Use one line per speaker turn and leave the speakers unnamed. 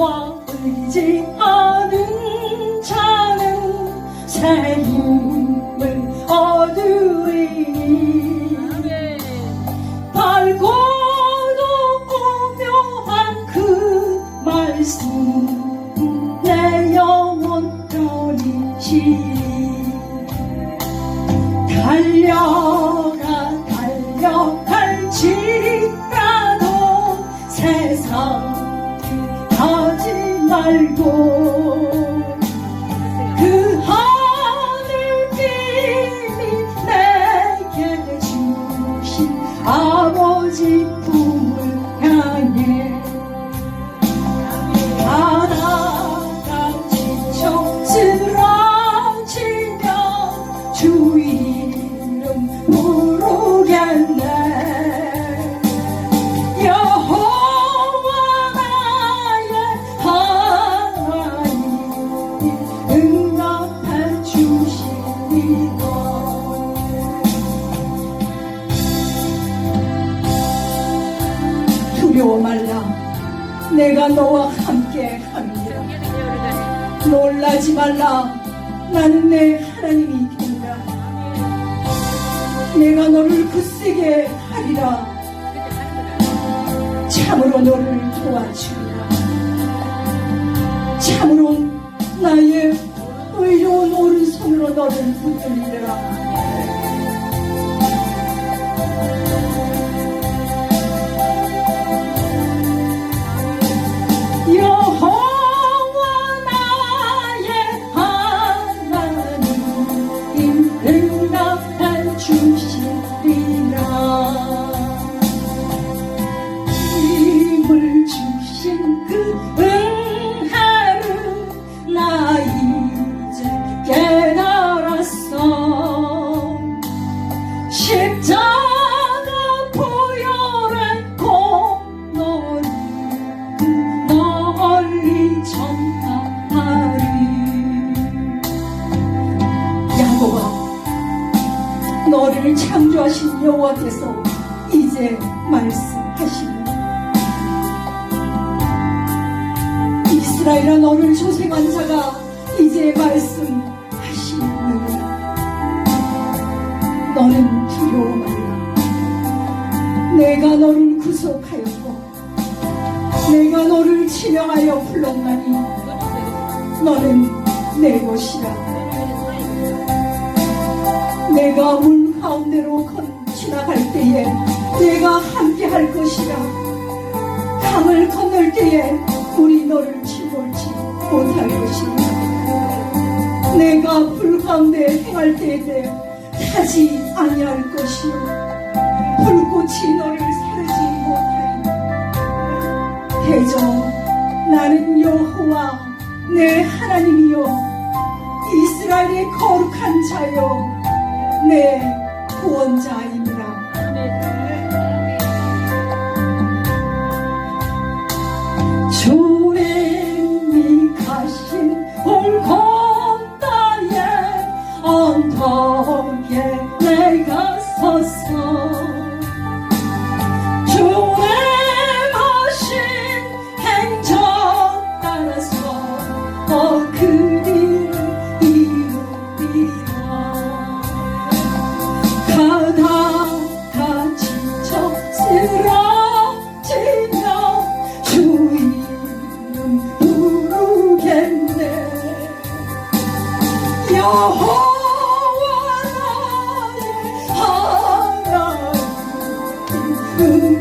와 의지하는 자는 새 힘을 얻으리니. 밝고도 오묘한 그 말씀 내 영혼 편이시리 달려가 달려갈지라도 세상 말고 그 하늘님이 내게 주신 아버지 두려워 말라. 내가 너와 함께 함이라 놀라지 말라. 나는 내 하나님이 된다. 내가 너를 굳세게 하리라. 참으로 너를 도와주리라. 참으로 나의 의로운 오른손으로 너를 붙들리라 나 이제 깨달았어. 십자가 보혈했고 너를 널리 전파하리. 야곱아 너를 창조하신 여호와께서 이제 말씀하시니 이스라엘아 너를 조생한 자가 이제 말씀하시느니라 너는 두려워 말라. 내가 너를 구속하였고 내가 너를 지명하여 불렀나니 너는 내 것이라. 내가 물 가운데로 건 지나갈 때에 내가 함께 할 것이라. 강을 건널 때에 물이 너를 치골지 못할 것이라 내가 불 가운데 행할 때에 타지 아니할 것이요. 불꽃이 너를 사르지 못하리라 대저 나는 여호와 내 하나님이요. 이스라엘의 거룩한 자요. 내. 주님이 언덕에 내가 섰어 주의 하신 행적 따라서 어 그리 you.